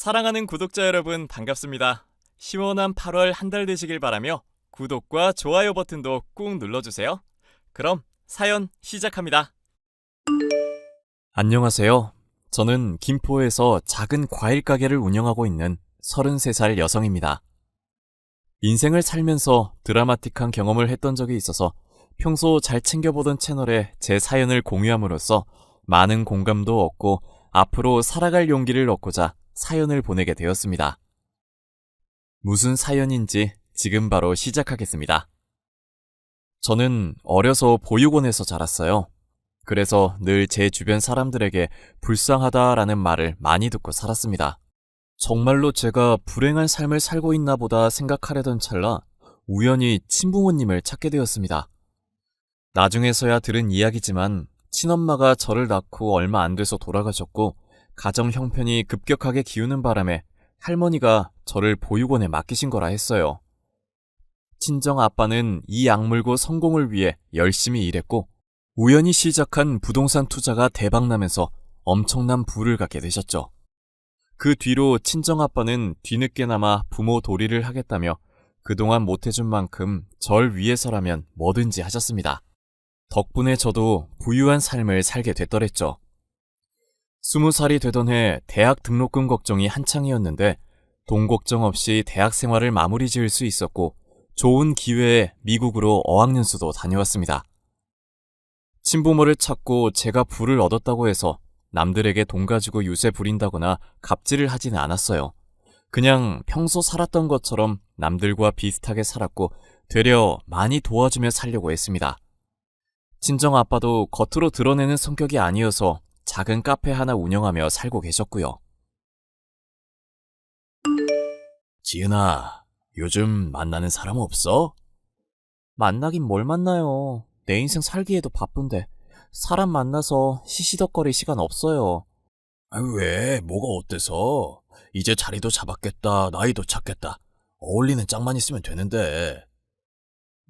사랑하는 구독자 여러분 반갑습니다. 시원한 8월 한 달 되시길 바라며 구독과 좋아요 버튼도 꾹 눌러주세요. 그럼 사연 시작합니다. 안녕하세요. 저는 김포에서 작은 과일 가게를 운영하고 있는 33살 여성입니다. 인생을 살면서 드라마틱한 경험을 했던 적이 있어서 평소 잘 챙겨보던 채널에 제 사연을 공유함으로써 많은 공감도 얻고 앞으로 살아갈 용기를 얻고자 사연을 보내게 되었습니다. 무슨 사연인지 지금 바로 시작하겠습니다. 저는 어려서 보육원에서 자랐어요. 그래서 늘 제 주변 사람들에게 불쌍하다라는 말을 많이 듣고 살았습니다. 정말로 제가 불행한 삶을 살고 있나 보다 생각하려던 찰나 우연히 친부모님을 찾게 되었습니다. 나중에서야 들은 이야기지만 친엄마가 저를 낳고 얼마 안 돼서 돌아가셨고 가정 형편이 급격하게 기우는 바람에 할머니가 저를 보육원에 맡기신 거라 했어요. 친정 아빠는 이 악물고 성공을 위해 열심히 일했고 우연히 시작한 부동산 투자가 대박나면서 엄청난 부를 갖게 되셨죠. 그 뒤로 친정 아빠는 뒤늦게나마 부모 도리를 하겠다며 그동안 못해준 만큼 절 위해서라면 뭐든지 하셨습니다. 덕분에 저도 부유한 삶을 살게 됐더랬죠. 스무 살이 되던 해 대학 등록금 걱정이 한창이었는데 돈 걱정 없이 대학 생활을 마무리 지을 수 있었고 좋은 기회에 미국으로 어학연수도 다녀왔습니다. 친부모를 찾고 제가 부를 얻었다고 해서 남들에게 돈 가지고 유세 부린다거나 갑질을 하지는 않았어요. 그냥 평소 살았던 것처럼 남들과 비슷하게 살았고 되려 많이 도와주며 살려고 했습니다. 친정 아빠도 겉으로 드러내는 성격이 아니어서 작은 카페 하나 운영하며 살고 계셨고요. 지은아, 요즘 만나는 사람 없어? 만나긴 뭘 만나요. 내 인생 살기에도 바쁜데 사람 만나서 시시덕거릴 시간 없어요. 아, 왜? 뭐가 어때서? 이제 자리도 잡았겠다, 나이도 찾겠다. 어울리는 짝만 있으면 되는데.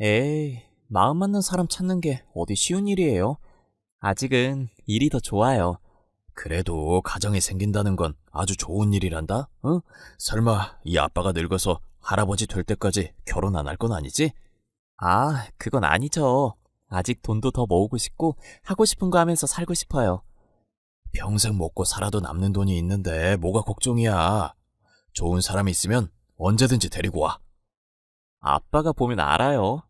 에이, 마음 맞는 사람 찾는 게 어디 쉬운 일이에요. 아직은 일이 더 좋아요. 그래도 가정이 생긴다는 건 아주 좋은 일이란다? 응? 설마 이 아빠가 늙어서 할아버지 될 때까지 결혼 안 할 건 아니지? 아, 그건 아니죠. 아직 돈도 더 모으고 싶고 하고 싶은 거 하면서 살고 싶어요. 평생 먹고 살아도 남는 돈이 있는데 뭐가 걱정이야. 좋은 사람이 있으면 언제든지 데리고 와. 아빠가 보면 알아요.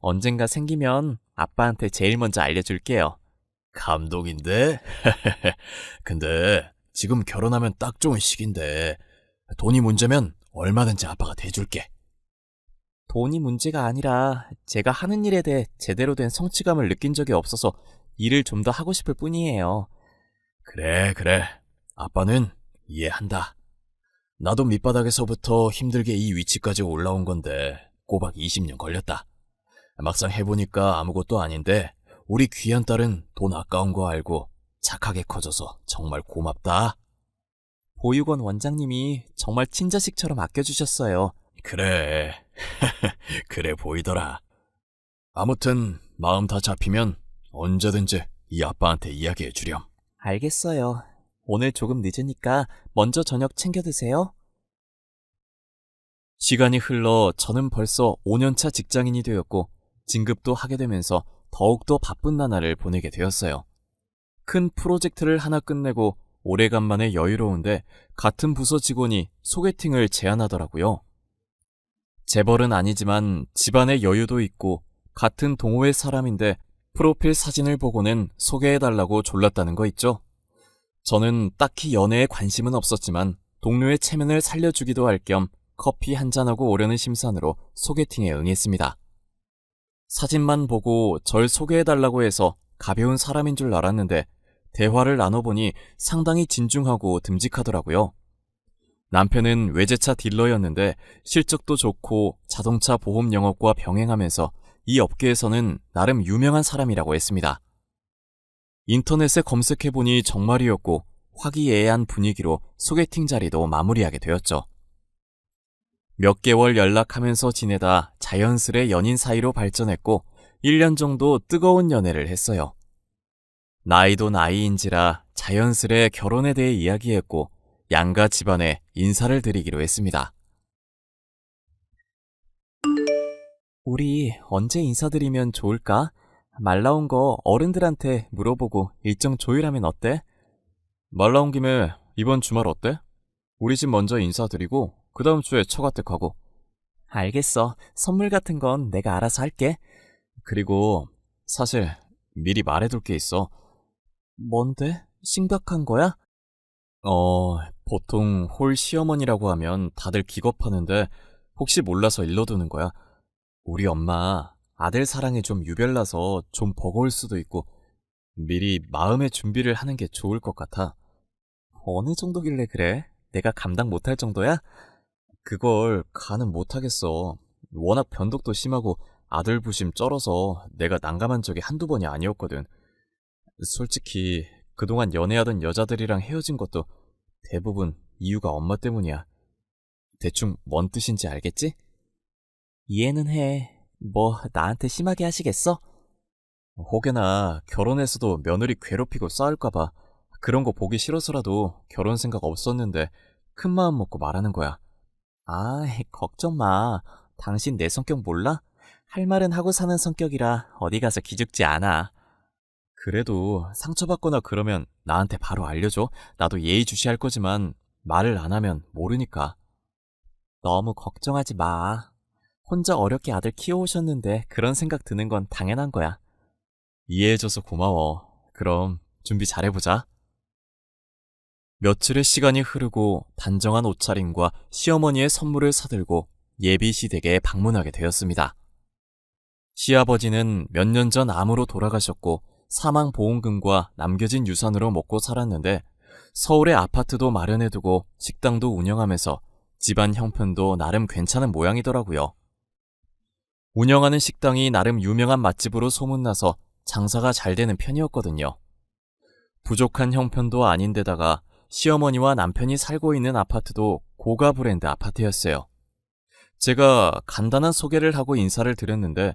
언젠가 생기면 아빠한테 제일 먼저 알려줄게요. 감동인데? 근데 지금 결혼하면 딱 좋은 시기인데 돈이 문제면 얼마든지 아빠가 대줄게. 돈이 문제가 아니라 제가 하는 일에 대해 제대로 된 성취감을 느낀 적이 없어서 일을 좀 더 하고 싶을 뿐이에요. 그래, 그래. 아빠는 이해한다. 나도 밑바닥에서부터 힘들게 이 위치까지 올라온 건데 꼬박 20년 걸렸다. 막상 해보니까 아무것도 아닌데 우리 귀한 딸은 돈 아까운 거 알고 착하게 커져서 정말 고맙다. 보육원 원장님이 정말 친자식처럼 아껴주셨어요. 그래. 그래 보이더라. 아무튼 마음 다 잡히면 언제든지 이 아빠한테 이야기해 주렴. 알겠어요. 오늘 조금 늦으니까 먼저 저녁 챙겨 드세요. 시간이 흘러 저는 벌써 5년차 직장인이 되었고 진급도 하게 되면서 더욱더 바쁜 나날을 보내게 되었어요. 큰 프로젝트를 하나 끝내고 오래간만에 여유로운데 같은 부서 직원이 소개팅을 제안하더라고요. 재벌은 아니지만 집안의 여유도 있고 같은 동호회 사람인데 프로필 사진을 보고는 소개해달라고 졸랐다는 거 있죠? 저는 딱히 연애에 관심은 없었지만 동료의 체면을 살려주기도 할 겸 커피 한 잔하고 오려는 심산으로 소개팅에 응했습니다. 사진만 보고 절 소개해달라고 해서 가벼운 사람인 줄 알았는데 대화를 나눠보니 상당히 진중하고 듬직하더라고요. 남편은 외제차 딜러였는데 실적도 좋고 자동차 보험 영업과 병행하면서 이 업계에서는 나름 유명한 사람이라고 했습니다. 인터넷에 검색해보니 정말이었고 화기애애한 분위기로 소개팅 자리도 마무리하게 되었죠. 몇 개월 연락하면서 지내다 자연스레 연인 사이로 발전했고 1년 정도 뜨거운 연애를 했어요. 나이도 나이인지라 자연스레 결혼에 대해 이야기했고 양가 집안에 인사를 드리기로 했습니다. 우리 언제 인사드리면 좋을까? 말 나온 거 어른들한테 물어보고 일정 조율하면 어때? 말 나온 김에 이번 주말 어때? 우리 집 먼저 인사드리고 그 다음 주에 처가댁하고. 알겠어. 선물 같은 건 내가 알아서 할게. 그리고 사실 미리 말해둘 게 있어. 뭔데? 심각한 거야? 어, 보통 홀 시어머니라고 하면 다들 기겁하는데 혹시 몰라서 일러두는 거야. 우리 엄마 아들 사랑에 좀 유별나서 좀 버거울 수도 있고 미리 마음의 준비를 하는 게 좋을 것 같아. 어느 정도길래 그래? 내가 감당 못할 정도야? 그걸 가는 못하겠어. 워낙 변덕도 심하고 아들 부심 쩔어서 내가 난감한 적이 한두 번이 아니었거든. 솔직히 그동안 연애하던 여자들이랑 헤어진 것도 대부분 이유가 엄마 때문이야. 대충 뭔 뜻인지 알겠지? 이해는 해. 뭐 나한테 심하게 하시겠어? 혹여나 결혼해서도 며느리 괴롭히고 싸울까봐 그런 거 보기 싫어서라도 결혼 생각 없었는데 큰 마음 먹고 말하는 거야. 아, 걱정 마. 당신 내 성격 몰라? 할 말은 하고 사는 성격이라 어디 가서 기죽지 않아. 그래도 상처받거나 그러면 나한테 바로 알려줘. 나도 예의주시할 거지만 말을 안 하면 모르니까. 너무 걱정하지 마. 혼자 어렵게 아들 키워오셨는데 그런 생각 드는 건 당연한 거야. 이해해줘서 고마워. 그럼 준비 잘해보자. 며칠의 시간이 흐르고 단정한 옷차림과 시어머니의 선물을 사들고 예비 시댁에 방문하게 되었습니다. 시아버지는 몇 년 전 암으로 돌아가셨고 사망 보험금과 남겨진 유산으로 먹고 살았는데 서울에 아파트도 마련해두고 식당도 운영하면서 집안 형편도 나름 괜찮은 모양이더라고요. 운영하는 식당이 나름 유명한 맛집으로 소문나서 장사가 잘 되는 편이었거든요. 부족한 형편도 아닌데다가 시어머니와 남편이 살고 있는 아파트도 고가 브랜드 아파트였어요. 제가 간단한 소개를 하고 인사를 드렸는데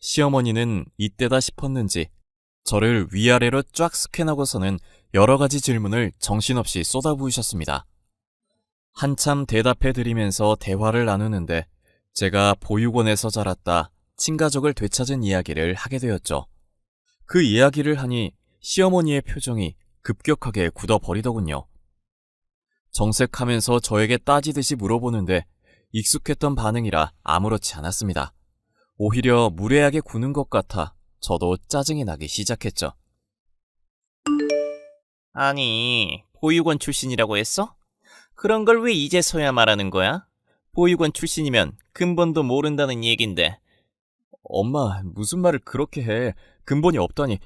시어머니는 이때다 싶었는지 저를 위아래로 쫙 스캔하고서는 여러 가지 질문을 정신없이 쏟아부으셨습니다. 한참 대답해 드리면서 대화를 나누는데 제가 보육원에서 자랐다 친가족을 되찾은 이야기를 하게 되었죠. 그 이야기를 하니 시어머니의 표정이 급격하게 굳어버리더군요. 정색하면서 저에게 따지듯이 물어보는데 익숙했던 반응이라 아무렇지 않았습니다. 오히려 무례하게 구는 것 같아 저도 짜증이 나기 시작했죠. 아니, 보육원 출신이라고 했어? 그런 걸 왜 이제서야 말하는 거야? 보육원 출신이면 근본도 모른다는 얘긴데. 엄마, 무슨 말을 그렇게 해. 근본이 없다니.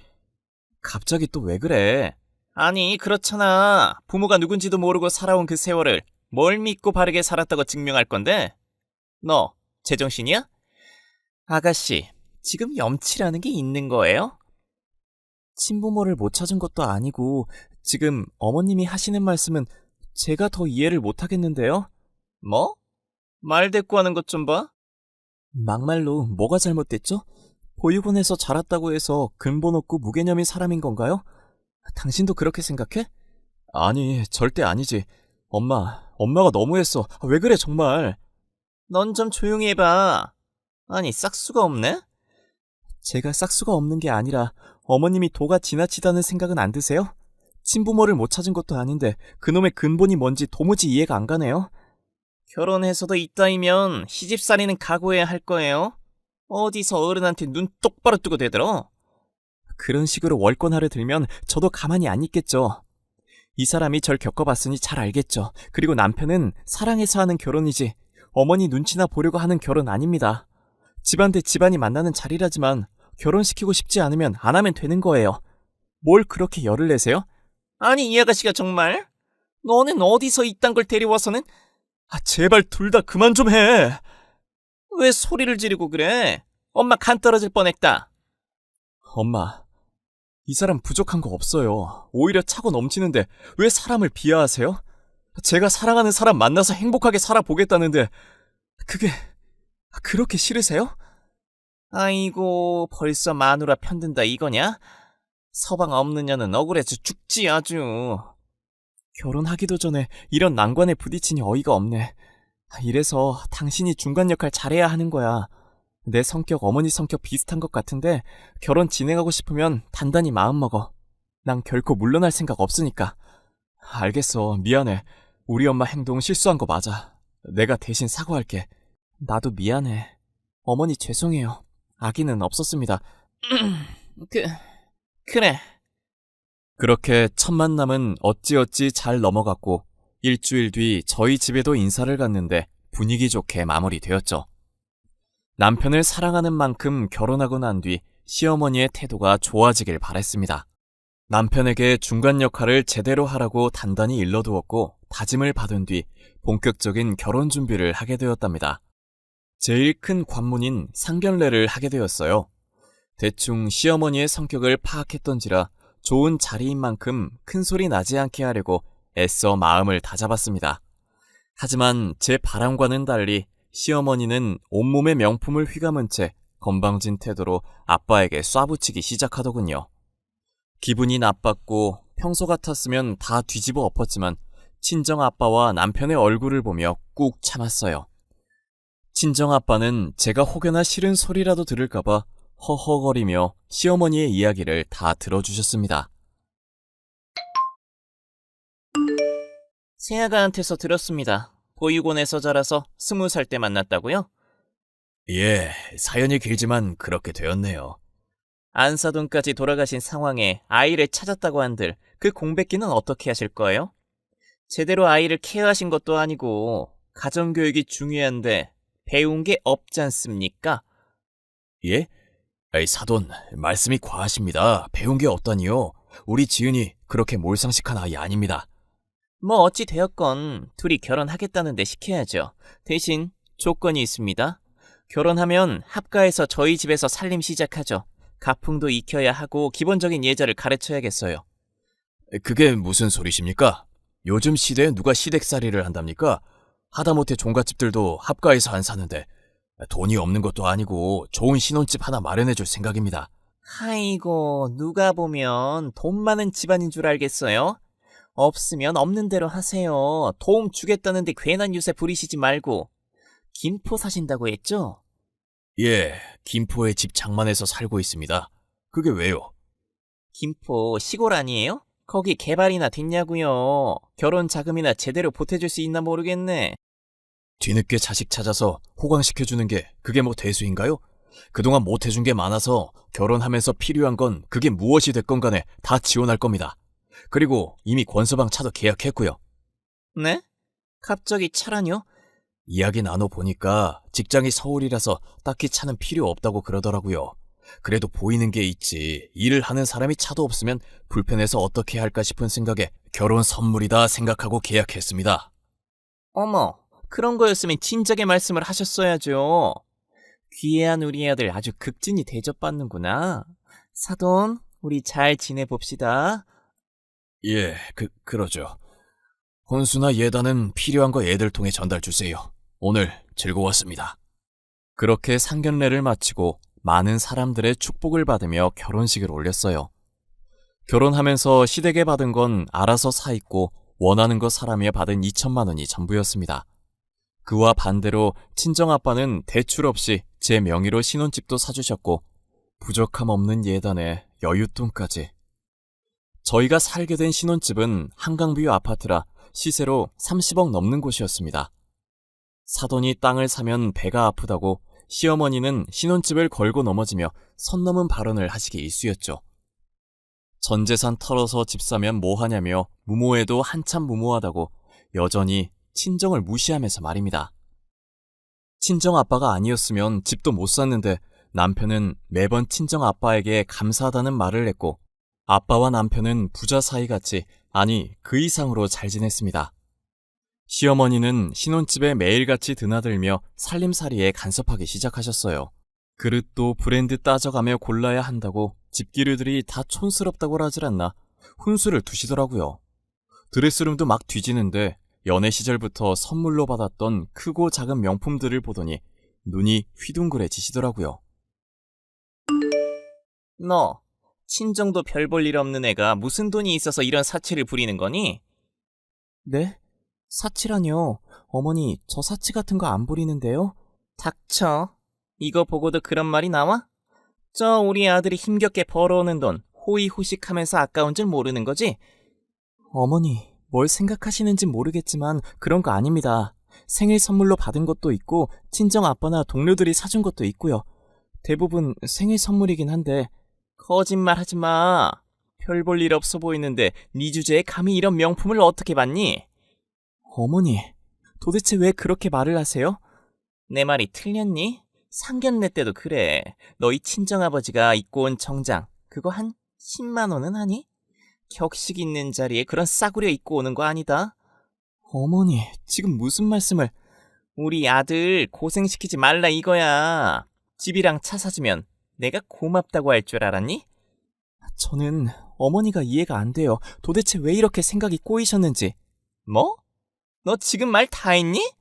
갑자기 또 왜 그래? 아니, 그렇잖아. 부모가 누군지도 모르고 살아온 그 세월을 뭘 믿고 바르게 살았다고 증명할 건데? 너, 제정신이야? 아가씨, 지금 염치라는 게 있는 거예요? 친부모를 못 찾은 것도 아니고 지금 어머님이 하시는 말씀은 제가 더 이해를 못 하겠는데요? 뭐? 말 대꾸하는 것 좀 봐. 막말로 뭐가 잘못됐죠? 보육원에서 자랐다고 해서 근본 없고 무개념인 사람인 건가요? 당신도 그렇게 생각해? 아니, 절대 아니지. 엄마, 엄마가 너무했어. 아, 왜 그래, 정말. 넌 좀 조용히 해봐. 아니, 싹수가 없네? 제가 싹수가 없는 게 아니라 어머님이 도가 지나치다는 생각은 안 드세요? 친부모를 못 찾은 것도 아닌데 그놈의 근본이 뭔지 도무지 이해가 안 가네요. 결혼해서도 이따이면 시집살이는 각오해야 할 거예요. 어디서 어른한테 눈 똑바로 뜨고 대들어. 그런 식으로 월권하를 들면 저도 가만히 안 있겠죠. 이 사람이 절 겪어봤으니 잘 알겠죠. 그리고 남편은 사랑해서 하는 결혼이지 어머니 눈치나 보려고 하는 결혼 아닙니다. 집안 대 집안이 만나는 자리라지만 결혼시키고 싶지 않으면 안 하면 되는 거예요. 뭘 그렇게 열을 내세요? 아니, 이 아가씨가 정말? 너는 어디서 이딴 걸 데려와서는 아, 제발 둘 다 그만 좀 해. 왜 소리를 지르고 그래? 엄마 간 떨어질 뻔했다. 엄마, 이 사람 부족한 거 없어요. 오히려 차고 넘치는데 왜 사람을 비하하세요? 제가 사랑하는 사람 만나서 행복하게 살아보겠다는데 그게 그렇게 싫으세요? 아이고, 벌써 마누라 편든다 이거냐? 서방 없는 년은 억울해서 죽지 아주. 결혼하기도 전에 이런 난관에 부딪히니 어이가 없네. 이래서 당신이 중간 역할 잘해야 하는 거야. 내 성격 어머니 성격 비슷한 것 같은데 결혼 진행하고 싶으면 단단히 마음먹어. 난 결코 물러날 생각 없으니까. 알겠어. 미안해. 우리 엄마 행동 실수한 거 맞아. 내가 대신 사과할게. 나도 미안해. 어머니 죄송해요. 아기는 없었습니다. 그, 그래. 그렇게 첫 만남은 어찌어찌 잘 넘어갔고 일주일 뒤 저희 집에도 인사를 갔는데 분위기 좋게 마무리되었죠. 남편을 사랑하는 만큼 결혼하고 난 뒤 시어머니의 태도가 좋아지길 바랬습니다. 남편에게 중간 역할을 제대로 하라고 단단히 일러두었고 다짐을 받은 뒤 본격적인 결혼 준비를 하게 되었답니다. 제일 큰 관문인 상견례를 하게 되었어요. 대충 시어머니의 성격을 파악했던지라 좋은 자리인 만큼 큰 소리 나지 않게 하려고 애써 마음을 다잡았습니다. 하지만 제 바람과는 달리 시어머니는 온몸의 명품을 휘감은 채 건방진 태도로 아빠에게 쏴붙이기 시작하더군요. 기분이 나빴고 평소 같았으면 다 뒤집어 엎었지만 친정 아빠와 남편의 얼굴을 보며 꾹 참았어요. 친정 아빠는 제가 혹여나 싫은 소리라도 들을까봐 허허거리며 시어머니의 이야기를 다 들어주셨습니다. 새아가한테서 들었습니다. 보육원에서 자라서 스무 살 때 만났다고요? 예, 사연이 길지만 그렇게 되었네요. 안사돈까지 돌아가신 상황에 아이를 찾았다고 한들 그 공백기는 어떻게 하실 거예요? 제대로 아이를 케어하신 것도 아니고 가정교육이 중요한데 배운 게 없지 않습니까? 예? 에이, 사돈, 말씀이 과하십니다. 배운 게 없다니요. 우리 지은이 그렇게 몰상식한 아이 아닙니다. 뭐 어찌 되었건 둘이 결혼하겠다는데 시켜야죠. 대신 조건이 있습니다. 결혼하면 합가해서 저희 집에서 살림 시작하죠. 가풍도 익혀야 하고 기본적인 예절을 가르쳐야겠어요. 그게 무슨 소리십니까? 요즘 시대에 누가 시댁살이를 한답니까? 하다못해 종갓집들도 합가해서 안 사는데 돈이 없는 것도 아니고 좋은 신혼집 하나 마련해 줄 생각입니다. 아이고, 누가 보면 돈 많은 집안인 줄 알겠어요? 없으면 없는 대로 하세요. 도움 주겠다는데 괜한 유세 부리시지 말고. 김포 사신다고 했죠? 예, 김포에 집 장만해서 살고 있습니다. 그게 왜요? 김포 시골 아니에요? 거기 개발이나 됐냐고요. 결혼 자금이나 제대로 보태줄 수 있나 모르겠네. 뒤늦게 자식 찾아서 호강시켜주는 게 그게 뭐 대수인가요? 그동안 못해준 게 많아서 결혼하면서 필요한 건 그게 무엇이 됐건 간에 다 지원할 겁니다. 그리고 이미 권서방 차도 계약했고요. 네? 갑자기 차라뇨? 이야기 나눠보니까 직장이 서울이라서 딱히 차는 필요 없다고 그러더라고요. 그래도 보이는 게 있지. 일을 하는 사람이 차도 없으면 불편해서 어떻게 할까 싶은 생각에 결혼 선물이다 생각하고 계약했습니다. 어머, 그런 거였으면 진작에 말씀을 하셨어야죠. 귀해한 우리 아들 아주 극진히 대접받는구나. 사돈, 우리 잘 지내봅시다. 예, 그, 그러죠. 혼수나 예단은 필요한 거 애들 통해 전달 주세요. 오늘 즐거웠습니다. 그렇게 상견례를 마치고 많은 사람들의 축복을 받으며 결혼식을 올렸어요. 결혼하면서 시댁에 받은 건 알아서 사 입고 원하는 거 사라며 받은 2천만 원이 전부였습니다. 그와 반대로 친정아빠는 대출 없이 제 명의로 신혼집도 사주셨고 부족함 없는 예단에 여윳돈까지. 저희가 살게 된 신혼집은 한강뷰 아파트라 시세로 30억 넘는 곳이었습니다. 사돈이 땅을 사면 배가 아프다고 시어머니는 신혼집을 걸고 넘어지며 선 넘은 발언을 하시기 일쑤였죠. 전 재산 털어서 집 사면 뭐 하냐며 무모해도 한참 무모하다고 여전히 친정을 무시하면서 말입니다. 친정 아빠가 아니었으면 집도 못 샀는데 남편은 매번 친정 아빠에게 감사하다는 말을 했고 아빠와 남편은 부자 사이같이 아니 그 이상으로 잘 지냈습니다. 시어머니는 신혼집에 매일같이 드나들며 살림살이에 간섭하기 시작하셨어요. 그릇도 브랜드 따져가며 골라야 한다고 집기류들이 다 촌스럽다고 하질 않나 훈수를 두시더라고요. 드레스룸도 막 뒤지는데 연애 시절부터 선물로 받았던 크고 작은 명품들을 보더니 눈이 휘둥그레지시더라고요. 너, 친정도 별 볼 일 없는 애가 무슨 돈이 있어서 이런 사치를 부리는 거니? 네? 사치라뇨. 어머니, 저 사치 같은 거 안 부리는데요? 닥쳐. 이거 보고도 그런 말이 나와? 저 우리 아들이 힘겹게 벌어오는 돈 호의호식하면서 아까운 줄 모르는 거지? 어머니, 뭘 생각하시는지 모르겠지만 그런 거 아닙니다. 생일 선물로 받은 것도 있고 친정 아빠나 동료들이 사준 것도 있고요. 대부분 생일 선물이긴 한데 거짓말 하지 마. 별 볼 일 없어 보이는데 네 주제에 감히 이런 명품을 어떻게 받니? 어머니, 도대체 왜 그렇게 말을 하세요? 내 말이 틀렸니? 상견례 때도 그래. 너희 친정아버지가 입고 온 정장, 그거 한 10만 원은 하니? 격식 있는 자리에 그런 싸구려 입고 오는 거 아니다. 어머니, 지금 무슨 말씀을... 우리 아들 고생시키지 말라 이거야. 집이랑 차 사주면 내가 고맙다고 할 줄 알았니? 저는 어머니가 이해가 안 돼요. 도대체 왜 이렇게 생각이 꼬이셨는지. 뭐? 너 지금 말 다 했니?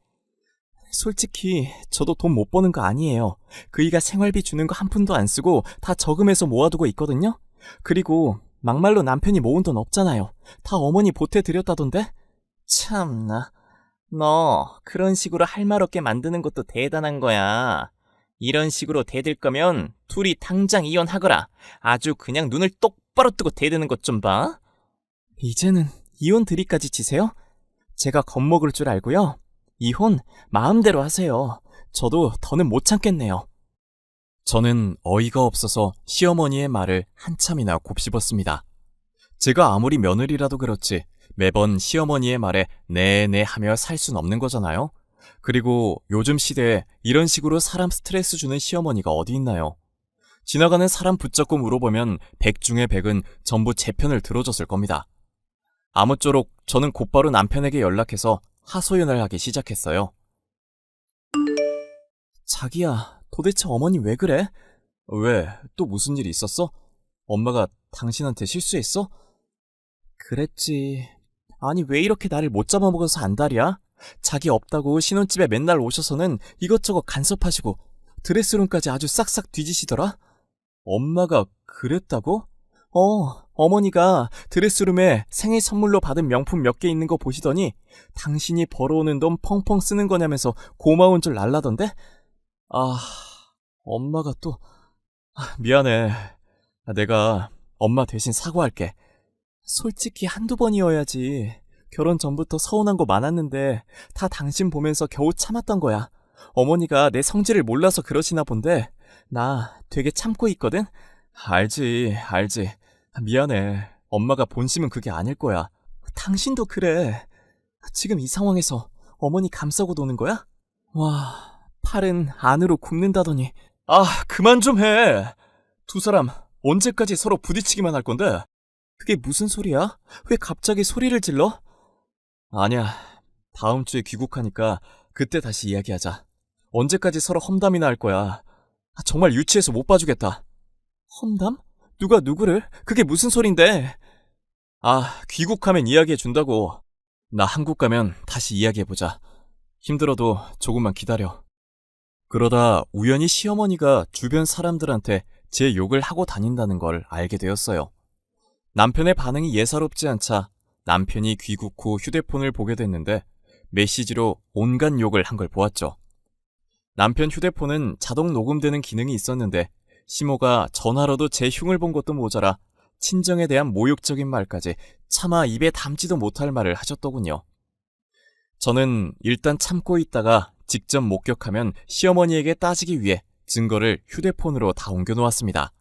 솔직히 저도 돈 못 버는 거 아니에요. 그이가 생활비 주는 거 한 푼도 안 쓰고 다 저금해서 모아두고 있거든요. 그리고 막말로 남편이 모은 돈 없잖아요. 다 어머니 보태 드렸다던데. 참나. 너 그런 식으로 할 말 없게 만드는 것도 대단한 거야. 이런 식으로 대들 거면 둘이 당장 이혼하거라. 아주 그냥 눈을 똑바로 뜨고 대드는 것 좀 봐. 이제는 이혼 드리까지 치세요? 제가 겁먹을 줄 알고요. 이혼 마음대로 하세요. 저도 더는 못 참겠네요. 저는 어이가 없어서 시어머니의 말을 한참이나 곱씹었습니다. 제가 아무리 며느리라도 그렇지 매번 시어머니의 말에 네네 하며 살 순 없는 거잖아요. 그리고 요즘 시대에 이런 식으로 사람 스트레스 주는 시어머니가 어디 있나요? 지나가는 사람 붙잡고 물어보면 100 중에 100은 전부 제 편을 들어줬을 겁니다. 아무쪼록 저는 곧바로 남편에게 연락해서 하소연을 하기 시작했어요. 자기야, 도대체 어머니 왜 그래? 왜? 또 무슨 일 있었어? 엄마가 당신한테 실수했어? 그랬지. 아니, 왜 이렇게 나를 못 잡아먹어서 안달이야? 자기 없다고 신혼집에 맨날 오셔서는 이것저것 간섭하시고 드레스룸까지 아주 싹싹 뒤지시더라? 엄마가 그랬다고? 어, 어머니가 드레스룸에 생일 선물로 받은 명품 몇 개 있는 거 보시더니 당신이 벌어오는 돈 펑펑 쓰는 거냐면서 고마운 줄 날라던데? 아, 엄마가 또, 아, 미안해. 아, 내가 엄마 대신 사과할게. 솔직히 한두 번이어야지. 결혼 전부터 서운한 거 많았는데 다 당신 보면서 겨우 참았던 거야. 어머니가 내 성질을 몰라서 그러시나 본데 나 되게 참고 있거든? 알지, 알지. 아, 미안해. 엄마가 본심은 그게 아닐 거야. 당신도 그래. 지금 이 상황에서 어머니 감싸고 노는 거야? 와, 팔은 안으로 굽는다더니. 아, 그만 좀 해. 두 사람 언제까지 서로 부딪히기만 할 건데? 그게 무슨 소리야? 왜 갑자기 소리를 질러? 아니야. 다음 주에 귀국하니까 그때 다시 이야기하자. 언제까지 서로 험담이나 할 거야. 아, 정말 유치해서 못 봐주겠다. 험담? 누가 누구를? 그게 무슨 소린데? 아, 귀국하면 이야기해 준다고. 나 한국 가면 다시 이야기해 보자. 힘들어도 조금만 기다려. 그러다 우연히 시어머니가 주변 사람들한테 제 욕을 하고 다닌다는 걸 알게 되었어요. 남편의 반응이 예사롭지 않자 남편이 귀국 후 휴대폰을 보게 됐는데 메시지로 온갖 욕을 한 걸 보았죠. 남편 휴대폰은 자동 녹음되는 기능이 있었는데 시모가 전화로도 제 흉을 본 것도 모자라 친정에 대한 모욕적인 말까지 차마 입에 담지도 못할 말을 하셨더군요. 저는 일단 참고 있다가 직접 목격하면 시어머니에게 따지기 위해 증거를 휴대폰으로 다 옮겨놓았습니다.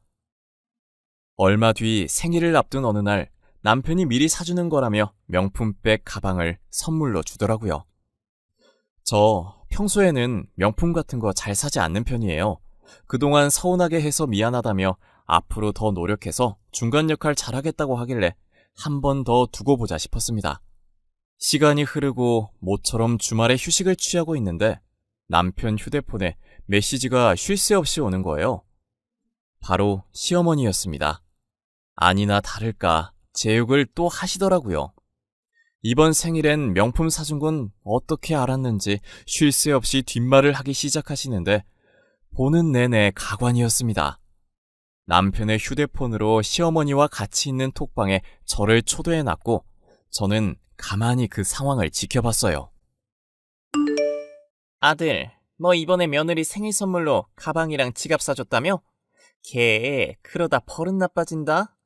얼마 뒤 생일을 앞둔 어느 날 남편이 미리 사주는 거라며 명품백 가방을 선물로 주더라고요. 저 평소에는 명품 같은 거 잘 사지 않는 편이에요. 그동안 서운하게 해서 미안하다며 앞으로 더 노력해서 중간 역할 잘하겠다고 하길래 한 번 더 두고 보자 싶었습니다. 시간이 흐르고 모처럼 주말에 휴식을 취하고 있는데 남편 휴대폰에 메시지가 쉴 새 없이 오는 거예요. 바로 시어머니였습니다. 아니나 다를까 제 욕을 또 하시더라고요. 이번 생일엔 명품 사준 건 어떻게 알았는지 쉴 새 없이 뒷말을 하기 시작하시는데 보는 내내 가관이었습니다. 남편의 휴대폰으로 시어머니와 같이 있는 톡방에 저를 초대해 놨고 저는 가만히 그 상황을 지켜봤어요. 아들, 너 이번에 며느리 생일 선물로 가방이랑 지갑 사줬다며? 걔 그러다 버릇 나빠진다?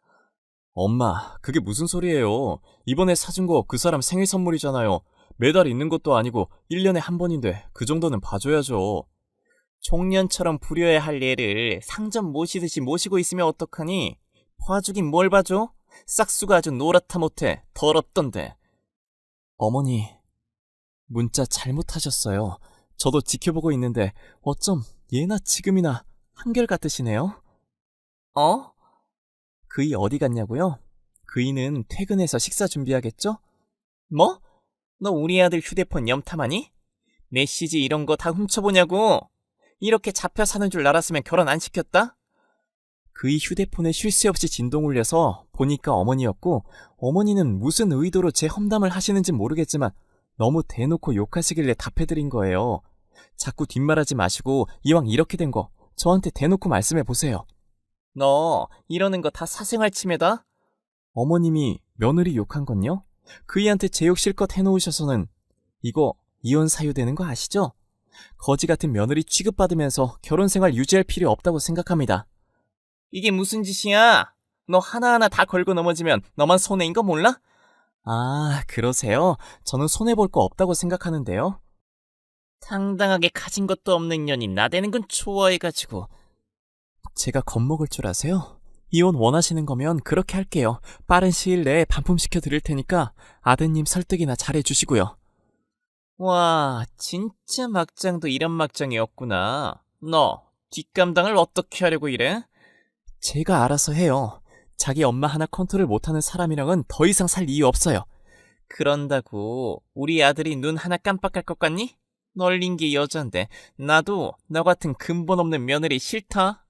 엄마, 그게 무슨 소리예요? 이번에 사준 거 그 사람 생일 선물이잖아요. 매달 있는 것도 아니고 1년에 한 번인데 그 정도는 봐줘야죠. 종년처럼 부려야 할 얘를 상점 모시듯이 모시고 있으면 어떡하니? 봐주긴 뭘 봐줘? 싹수가 아주 노랗다 못해 더럽던데. 어머니, 문자 잘못하셨어요. 저도 지켜보고 있는데 어쩜 예나 지금이나 한결같으시네요? 어? 그이 어디 갔냐고요? 그이는 퇴근해서 식사 준비하겠죠? 뭐? 너 우리 아들 휴대폰 염탐하니? 메시지 이런 거 다 훔쳐보냐고? 이렇게 잡혀 사는 줄 알았으면 결혼 안 시켰다? 그이 휴대폰에 쉴 새 없이 진동 울려서 보니까 어머니였고 어머니는 무슨 의도로 제 험담을 하시는지 모르겠지만 너무 대놓고 욕하시길래 답해드린 거예요. 자꾸 뒷말하지 마시고 이왕 이렇게 된 거 저한테 대놓고 말씀해 보세요. 너 이러는 거 다 사생활 침해다? 어머님이 며느리 욕한 건요? 그이한테 제 욕 실컷 해놓으셔서는 이거 이혼 사유되는 거 아시죠? 거지 같은 며느리 취급받으면서 결혼 생활 유지할 필요 없다고 생각합니다. 이게 무슨 짓이야? 너 하나하나 다 걸고 넘어지면 너만 손해인 거 몰라? 아, 그러세요? 저는 손해볼 거 없다고 생각하는데요. 당당하게 가진 것도 없는 년이 나대는 건 좋아해가지고 제가 겁먹을 줄 아세요? 이혼 원하시는 거면 그렇게 할게요. 빠른 시일 내에 반품시켜 드릴 테니까 아드님 설득이나 잘해 주시고요. 와 진짜 막장도 이런 막장이었구나 너 뒷감당을 어떻게 하려고 이래? 제가 알아서 해요. 자기 엄마 하나 컨트롤 못하는 사람이랑은 더 이상 살 이유 없어요. 그런다고 우리 아들이 눈 하나 깜빡할 것 같니? 널린 게 여잔데 나도 너 같은 근본 없는 며느리 싫다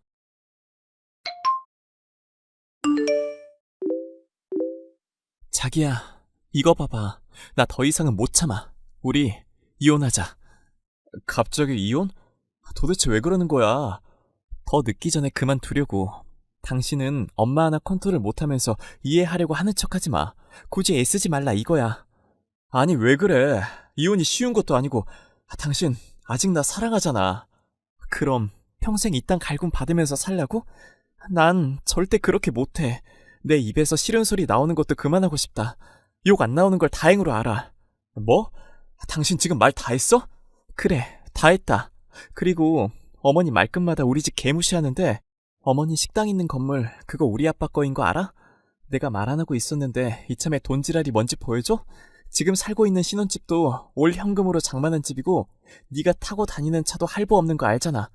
자기야, 이거 봐봐. 나 더 이상은 못 참아. 우리 이혼하자. 갑자기 이혼? 도대체 왜 그러는 거야? 더 늦기 전에 그만두려고. 당신은 엄마 하나 컨트롤 못하면서 이해하려고 하는 척하지 마. 굳이 애쓰지 말라 이거야. 아니 왜 그래? 이혼이 쉬운 것도 아니고 아, 당신 아직 나 사랑하잖아. 그럼 평생 이 땅 갈굼 받으면서 살라고? 난 절대 그렇게 못해. 내 입에서 싫은 소리 나오는 것도 그만하고 싶다. 욕 안 나오는 걸 다행으로 알아. 뭐? 당신 지금 말 다 했어? 그래, 다 했다. 그리고 어머니 말끝마다 우리 집 개무시하는데 어머니 식당 있는 건물 그거 우리 아빠 거인 거 알아? 내가 말 안 하고 있었는데 이참에 돈지랄이 뭔지 보여줘? 지금 살고 있는 신혼집도 올 현금으로 장만한 집이고 네가 타고 다니는 차도 할부 없는 거 알잖아.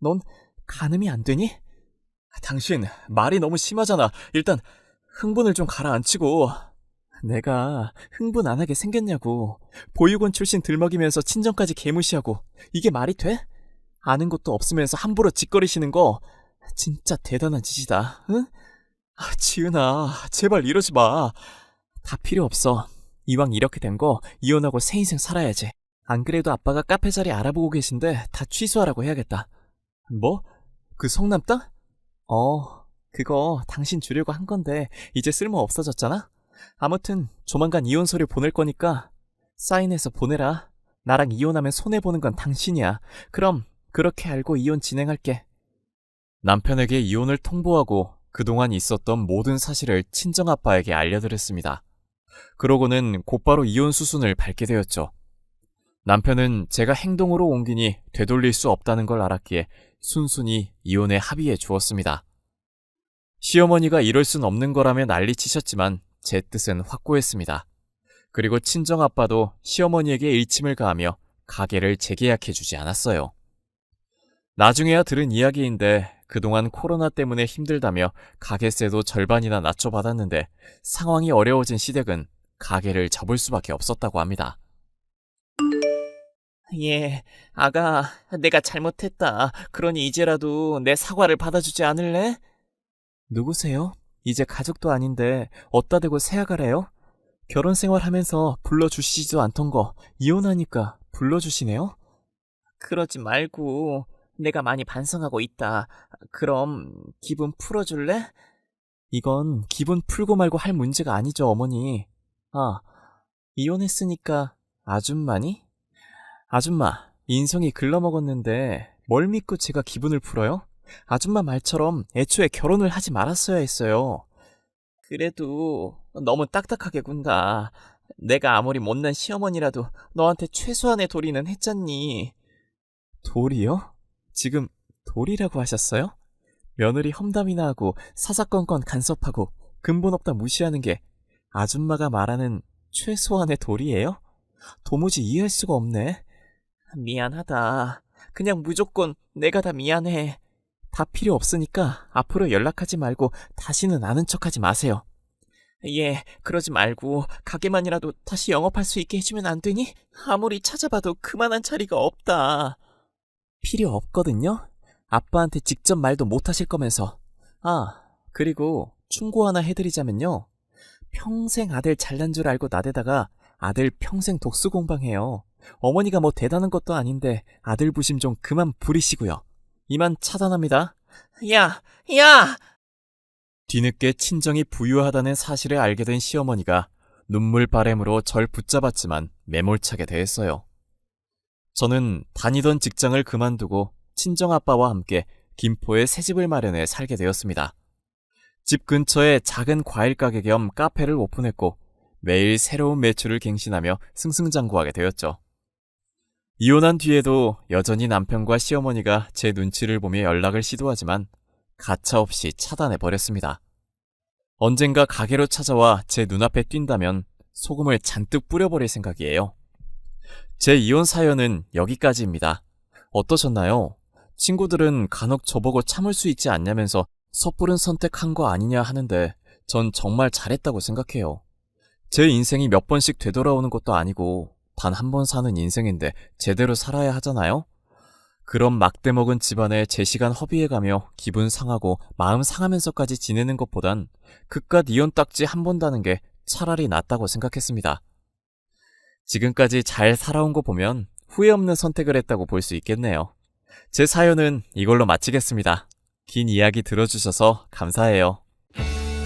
넌 가늠이 안 되니? 당신 말이 너무 심하잖아. 일단 흥분을 좀 가라앉히고 내가 흥분 안 하게 생겼냐고. 보육원 출신 들먹이면서 친정까지 개무시하고 이게 말이 돼? 아는 것도 없으면서 함부로 짓거리시는 거 진짜 대단한 짓이다. 응? 아, 지은아, 제발 이러지 마. 다 필요 없어. 이왕 이렇게 된 거 이혼하고 새 인생 살아야지. 안 그래도 아빠가 카페 자리 알아보고 계신데 다 취소하라고 해야겠다. 뭐? 그 성남 땅? 어, 그거 당신 주려고 한 건데 이제 쓸모 없어졌잖아? 아무튼 조만간 이혼 서류 보낼 거니까 사인해서 보내라. 나랑 이혼하면 손해보는 건 당신이야. 그럼 그렇게 알고 이혼 진행할게. 남편에게 이혼을 통보하고 그동안 있었던 모든 사실을 친정아빠에게 알려드렸습니다. 그러고는 곧바로 이혼 수순을 밟게 되었죠. 남편은 제가 행동으로 옮기니 되돌릴 수 없다는 걸 알았기에 순순히 이혼에 합의해 주었습니다. 시어머니가 이럴 순 없는 거라며 난리치셨지만 제 뜻은 확고했습니다. 그리고 친정아빠도 시어머니에게 일침을 가하며 가게를 재계약해 주지 않았어요. 나중에야 들은 이야기인데 그동안 코로나 때문에 힘들다며 가게세도 절반이나 낮춰받았는데 상황이 어려워진 시댁은 가게를 접을 수밖에 없었다고 합니다. 예 아가 내가 잘못했다 그러니 이제라도 내 사과를 받아주지 않을래? 누구세요? 이제 가족도 아닌데 어따 대고 새아가래요? 결혼 생활하면서 불러주시지도 않던 거 이혼하니까 불러주시네요? 그러지 말고 내가 많이 반성하고 있다 그럼 기분 풀어줄래? 이건 기분 풀고 말고 할 문제가 아니죠, 어머니. 아, 이혼했으니까 아줌마니? 아줌마, 인성이 글러먹었는데 뭘 믿고 제가 기분을 풀어요? 아줌마 말처럼 애초에 결혼을 하지 말았어야 했어요. 그래도 너무 딱딱하게 군다. 내가 아무리 못난 시어머니라도 너한테 최소한의 도리는 했잖니. 도리요? 지금 도리라고 하셨어요? 며느리 험담이나 하고 사사건건 간섭하고 근본 없다 무시하는 게 아줌마가 말하는 최소한의 도리예요? 도무지 이해할 수가 없네. 미안하다. 그냥 무조건 내가 다 미안해. 다 필요 없으니까 앞으로 연락하지 말고 다시는 아는 척하지 마세요. 예, 그러지 말고 가게만이라도 다시 영업할 수 있게 해주면 안 되니? 아무리 찾아봐도 그만한 자리가 없다. 필요 없거든요? 아빠한테 직접 말도 못 하실 거면서. 아, 그리고 충고 하나 해드리자면요. 평생 아들 잘난 줄 알고 나대다가 아들 평생 독수 공방해요. 어머니가 뭐 대단한 것도 아닌데 아들 부심 좀 그만 부리시고요. 이만 차단합니다. 야, 야! 뒤늦게 친정이 부유하다는 사실을 알게 된 시어머니가 눈물 바램으로 절 붙잡았지만 매몰차게 대했어요. 저는 다니던 직장을 그만두고 친정 아빠와 함께 김포에 새 집을 마련해 살게 되었습니다. 집 근처에 작은 과일 가게 겸 카페를 오픈했고 매일 새로운 매출을 갱신하며 승승장구하게 되었죠. 이혼한 뒤에도 여전히 남편과 시어머니가 제 눈치를 보며 연락을 시도하지만 가차없이 차단해 버렸습니다. 언젠가 가게로 찾아와 제 눈앞에 뛴다면 소금을 잔뜩 뿌려버릴 생각이에요. 제 이혼 사연은 여기까지입니다. 어떠셨나요? 친구들은 간혹 저보고 참을 수 있지 않냐면서 섣부른 선택한 거 아니냐 하는데 전 정말 잘했다고 생각해요. 제 인생이 몇 번씩 되돌아오는 것도 아니고 단 한 번 사는 인생인데 제대로 살아야 하잖아요? 그런 막대 먹은 집안에 제 시간 허비해가며 기분 상하고 마음 상하면서까지 지내는 것보단 그깟 이혼 딱지 한 번 다는 게 차라리 낫다고 생각했습니다. 지금까지 잘 살아온 거 보면 후회 없는 선택을 했다고 볼 수 있겠네요. 제 사연은 이걸로 마치겠습니다. 긴 이야기 들어주셔서 감사해요.